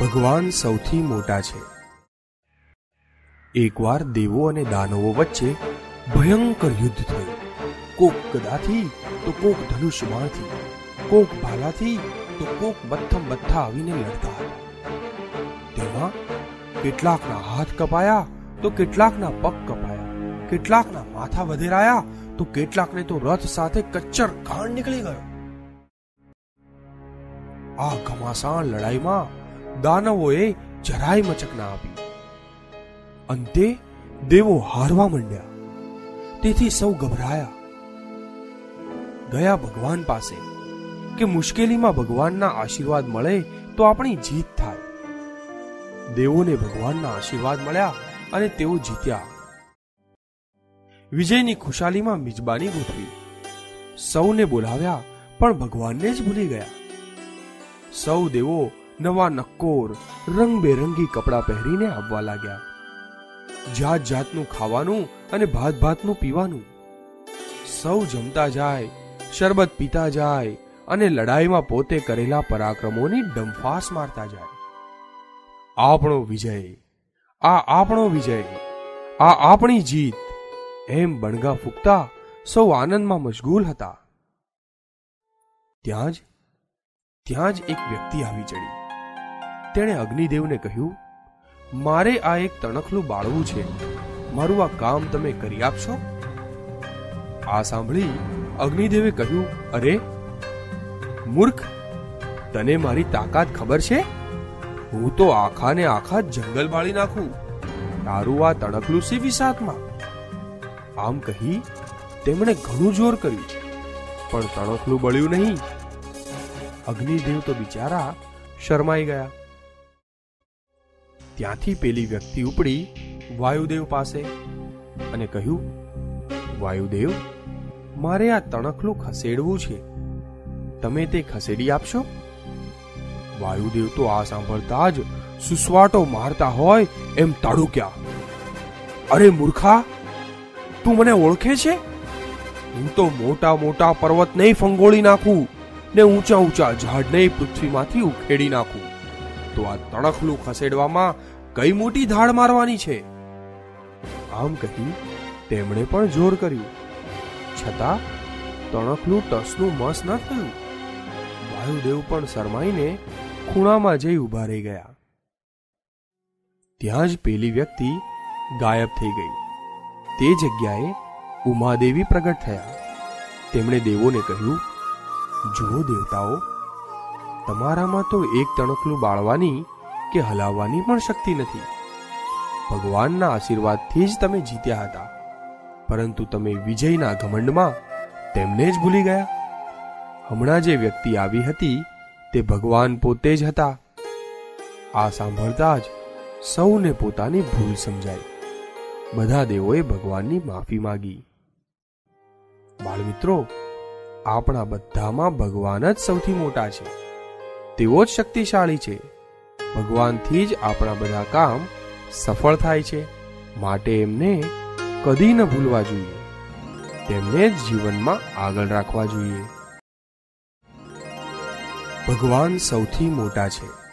ભગવાન સૌથી મોટા છે. એકવાર દેવો અને દાનવો વચ્ચે ભયંકર યુદ્ધ થયું. કોક ગદાથી તો કોક ધનુષ બાણથી કોક ભાલાથી તો કોક બથમ બથ્થા આવીને લડતા. તેમાં કેટલાકના હાથ કપાયા તો કેટલાકના પગ કપાયા, કેટલાકના માથા વધેરાયા તો કેટલાકને તો રથ સાથે કચ્ચર ઘાણ નીકળી ગયો. આ ઘમાસાણ લડાઈમાં દાનવોએ જરાય મચક ના આપી. અંતે દેવો હારવા માંડ્યા. તેથી સૌ ગભરાયા. ગયા ભગવાન પાસે કે મુશ્કેલીમાં ભગવાનના આશીર્વાદ મળે તો આપણી જીત થાય. દેવોને ભગવાનના આશીર્વાદ મળ્યા અને તેઓ જીત્યા. વિજયની ખુશાલીમાં મિજબાની ગોઠવી. સૌને બોલાવ્યા પણ ભગવાનને જ ભૂલી ગયા. સૌ દેવો નવા નક્કોર રંગબેરંગી કપડાં પહેરીને આવવા લાગ્યા. જાત જાતનું ખાવાનું અને ભાત ભાતનું પીવાનું. સૌ જમતા જાય, શરબત પીતા જાય અને લડાઈમાં પોતે કરેલા પરાક્રમોની ડંફાસ મારતા જાય. આપણો વિજય, આ આપણો વિજય, આ આપણી જીત, એમ બણગા ફૂંકતા સૌ આનંદમાં મશગુલ હતા. ત્યાં જ ત્યાં જ એક વ્યક્તિ આવી ચડી. તેણે અગ્નિદેવને કહ્યું, મારે આ એક તણખલું બાળવું છે. મારું આ કામ તમે કરી આપશો? આ સાંભળી અગ્નિદેવે કહ્યું, અરે, મૂર્ખ, તને મારી તાકાત ખબર છે? હું તો આખા ને આખા જંગલ બાળી નાખું. તારું આ તણખલું સી વિસાતમાં આમ કહી તેમણે ઘણું જોર કર્યું, પણ તણખલું બળ્યું નહીં. અગ્નિદેવ તો બિચારા શરમાઈ ગયા. ત્યાંથી પેલી વ્યક્તિ ઉપડી વાયુદેવ પાસે અને કહ્યું, વાયુદેવ, મારે આ તણખલું ખસેડવું છે. તમે તે ખસેડી આપશો? વાયુદેવ તો આ સાંભળતા જ સુસવાટો મારતા હોય એમ તાડુક્યા. અરે મૂર્ખા, તું મને ઓળખે છે? હું તો મોટા મોટા પર્વત નહીં ફંગોળી નાખું ને ઊંચા ઊંચા ઝાડને પૃથ્વીમાંથી ઉખેડી નાખું. તો આ તણખલું ખસેડવામાં કઈ મોટી ધાડ મારવાની છે? આમ કહી તેમણે પણ જોર કર્યું. છતાં તણખલું ટસનું મસ ન થયું. વાયુદેવ પણ શરમાઈને ખૂણામાં જઈ ઊભા રહી ગયા. ત્યાં જ પેલી વ્યક્તિ ગાયબ થઈ ગઈ. તે જગ્યાએ ઉમાદેવી પ્રગટ થયા. તેમણે દેવોને કહ્યું, જુઓ દેવતાઓ, તમારામાં તો એક તણખલું બાળવાની કે હલાવવાની પણ શક્તિ નથી. ભગવાનના આશીર્વાદથી જ તમે જીત્યા હતા. પરંતુ તમે વિજયના ઘમંડમાં તેમને જ ભૂલી ગયા. હમણાં જે વ્યક્તિ આવી હતી, તે ભગવાન પોતે જ હતા. આ સાંભળતા જ સૌને પોતાની ભૂલ સમજાઈ. બધા દેવોએ ભગવાનની માફી માંગી. બાળમિત્રો, આપણા બધામાં ભગવાન જ સૌથી મોટા છે. તેઓ જ શક્તિશાળી છે. ભગવાનથી જ આપણા બધા કામ સફળ થાય છે. માટે એમને કદી ન ભૂલવા જોઈએ. તેમને જ જીવનમાં આગળ રાખવા જોઈએ. ભગવાન સૌથી મોટા છે.